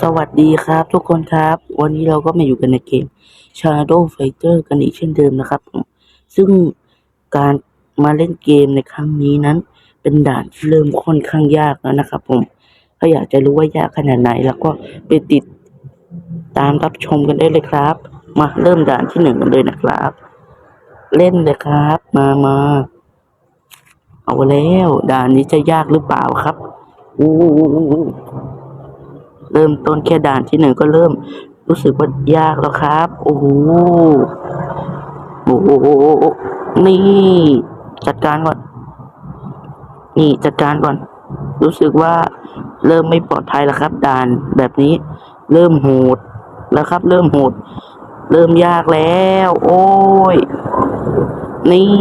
สวัสดีครับทุกคนครับ วันนี้เราก็มาอยู่กันในเกม Shadow Fighter กันอีกเช่นเดิมนะครับ ซึ่งการมาเล่นเกมในครั้งนี้นั้น เป็นด่านที่เริ่มค่อนข้างยากแล้วนะครับ ผมถ้าอยากจะรู้ว่ายากขนาดไหน แล้วก็ไปติดตามรับชมกันได้เลยครับ มาเริ่มด่านที่หนึ่งกันเลยนะครับ เล่นเลยครับ มามาเอาแล้ว ด่านนี้จะยากหรือเปล่าครับอู้ เริ่มต้นแค่ด่านที่หนึ่งก็เริ่ม รู้สึกว่ายากแล้วครับ โอ้โหโอ้โหนี่ จัดการก่อน นี่จัดการก่อน รู้สึกว่าเริ่มไม่ปลอดภัยแล้วครับ ด่านแบบนี้ เริ่มโหดแล้วครับ เริ่มโหด เริ่มยากแล้ว โอ้ย นี่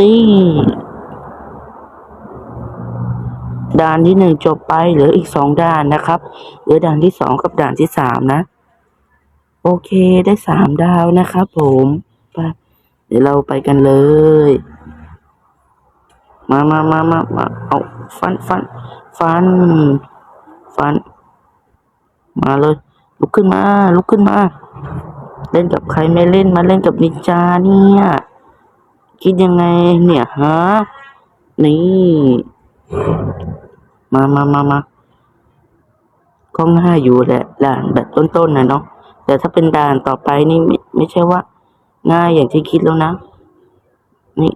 นี่ ด่านที่หนึ่งจบไปเหลืออีกสองด่านนะครับเหลือด่านที่สองกับด่านที่สามนะ โอเคได้สามดาวนะครับผมไปเดี๋ยวเราไปกันเลย มามามามามาเอาฟันฟันฟันฟัน มาเลย ลุกขึ้นมา ลุกขึ้นมา เล่นกับใครไม่เล่นมาเล่นกับนินจาเนี่ยคิดยังไงเนี่ยฮะนี่ มามามามาก็ง่ายอยู่แหละด่านแบบต้นๆนะเนาะแต่ถ้าเป็นด่านต่อไปนี่ไม่ไม่ใช่ว่า ง่ายอย่างที่คิดแล้วนะ นี่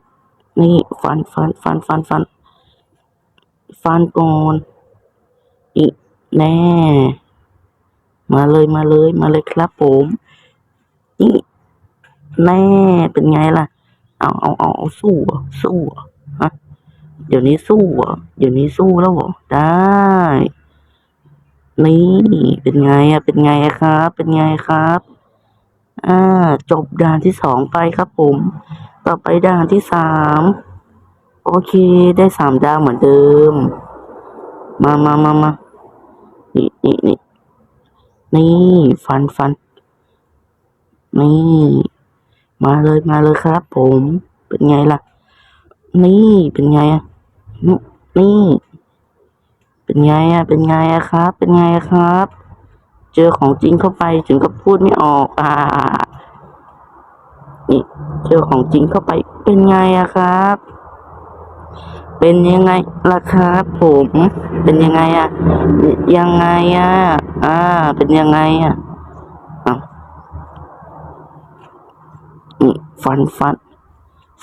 นี่ฟันฟันฟันฟันฟันฟันก่อนนี่แน่มาเลยมาเลย มาเลยครับผมนี่แน่เป็นไงล่ะ เอาเอาเอาสู้สู้อฮะ เดี๋ยวนี้สู้เหรอเดี๋ยวนี้สู้แล้วเหรอได้ นี่เป็นไงอะเป็นไงอะครับ เป็นไงครับ อ่า จบด่านที่สองไปครับผม ต่อไปด่านที่สามโอเค ได้สามดาวเหมือนเดิม มามามามานี่นี่นี่นี่ฟันฟันนี่ มาเลยมาเลยครับผม เป็นไงล่ะ นี่เป็นไงอะ นี่ เป็นไงอะเป็นไงอะครับ เป็นไงอะครับ เจอของจริงเข้าไปถึงกับพูดไม่ออกอ่านี่เจอของจริงเข้าไปเป็นไงอะครับ เป็นยังไงล่ะครับผม เป็นยังไงอะยังไงอะอ่า เป็นยังไงอะอ้าวนี่ฟันฟัน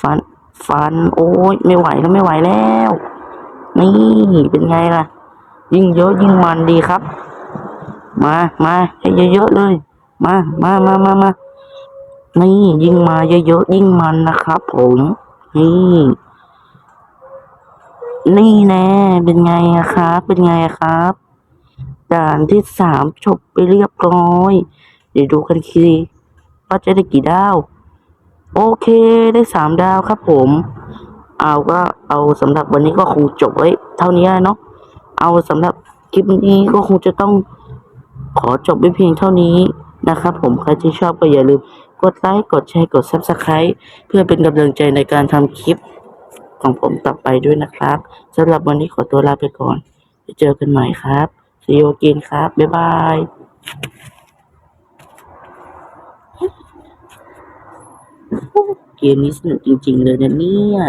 ฟันฟัน โอ้ยไม่ไหวแล้วไม่ไหวแล้ว นี่เป็นไงล่ะ ยิ่งเยอะยิ่งมันดีครับ มามาให้เยอะๆเลย มามามามามานี่ยิ่งมาเยอะๆยิ่งมันนะครับผมนี่ นี่แน่เป็นไงอะครับ เป็นไงครับ ด่านที่สามจบไปเรียบร้อย เดี๋ยวดูกันทีว่าจะได้กี่ดาว โอเคได้สามดาวครับผม เอาก็เอาสำหรับวันนี้ก็คงจบไว้เท่านี้เนาะเอาสำหรับคลิปนี้ก็คงจะต้องขอจบไว้เพียงเท่านี้นะครับผมใครที่ชอบก็อย่าลืมกดไลค์กดแชร์กด Subscribe เพื่อเป็นกำลังใจในการทำคลิปของผมต่อไปด้วยนะครับสำหรับวันนี้ขอตัวลาไปก่อนไปเจอกันใหม่ครับ See you again ครับ บ๊ายบายเกมนี้สนุกจริงๆเลยนะเนี่ย